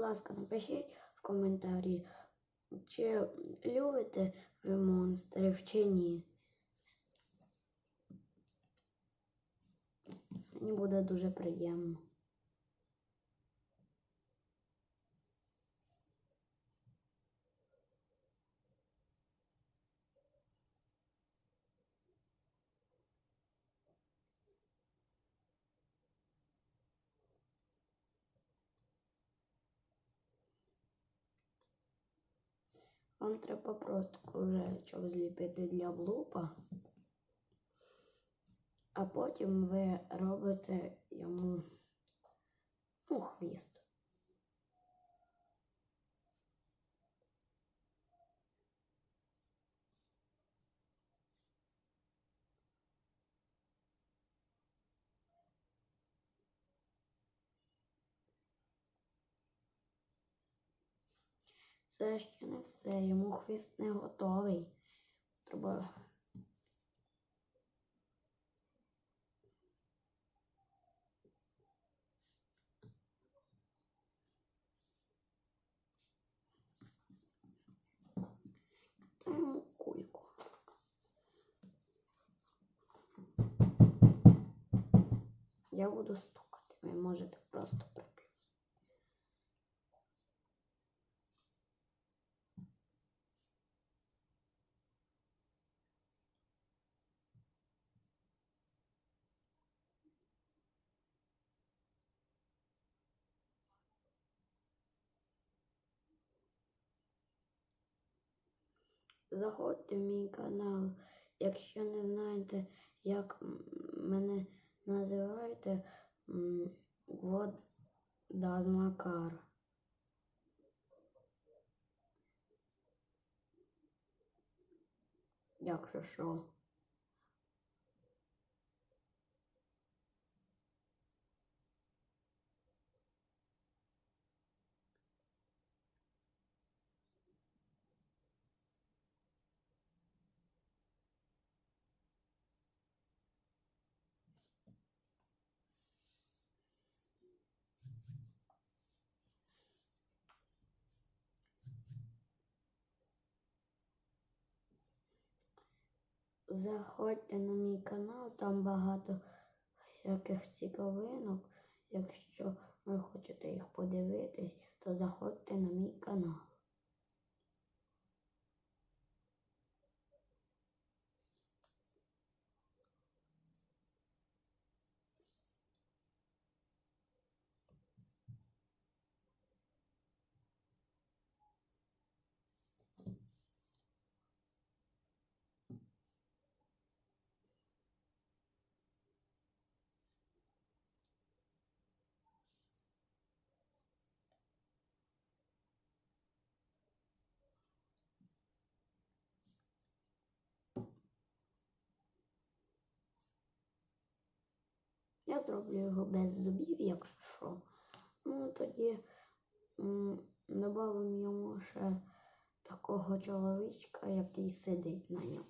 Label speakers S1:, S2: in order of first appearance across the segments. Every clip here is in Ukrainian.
S1: ласка, напишіть в коментарі, чи любите ви монстрів, чи ні. Мені буде дуже приємно. Вам треба просто кружечок зліпити для блупа, а потім ви робите йому ну, хвіст. Це ще не все, йому хвіст не готовий. Треба. Та кульку. Я буду стукати, ви можете просто Заходьте в мій канал. Якщо не знаєте, як мене називаєте, вот Вода Макар. Якщо що. Заходьте на мій канал, там багато всяких цікавинок. Якщо ви хочете їх подивитись, то заходьте на мій канал. Я зроблю його без зубів, якщо. Ну, тоді додамо йому ще такого чоловічка, який сидить на ньому.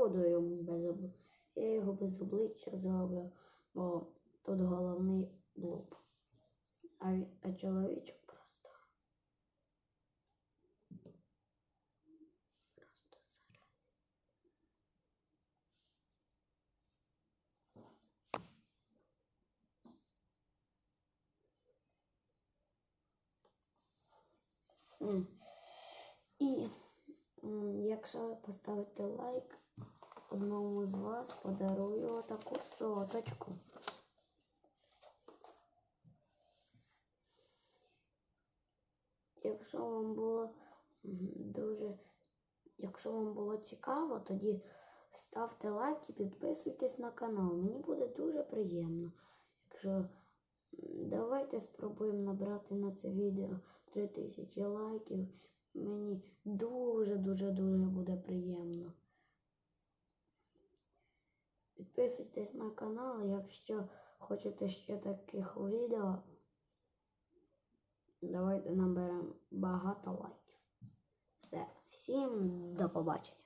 S1: Шкода йому без обличчя. Я його без обличчя зроблю, бо тут головний блок, А, а чоловічок просто. Просто зараз. І якщо ви поставите лайк одному з вас подарую отаку соточку. Якщо вам було дуже, якщо вам було цікаво, тоді ставте лайк і підписуйтесь на канал. Мені буде дуже приємно. Якщо давайте спробуємо набрати на це відео 3000 лайків. Мені дуже дуже дуже буде приємно. Підписуйтесь на канал, якщо хочете ще таких відео. Давайте наберемо багато лайків. Все, всім до побачення.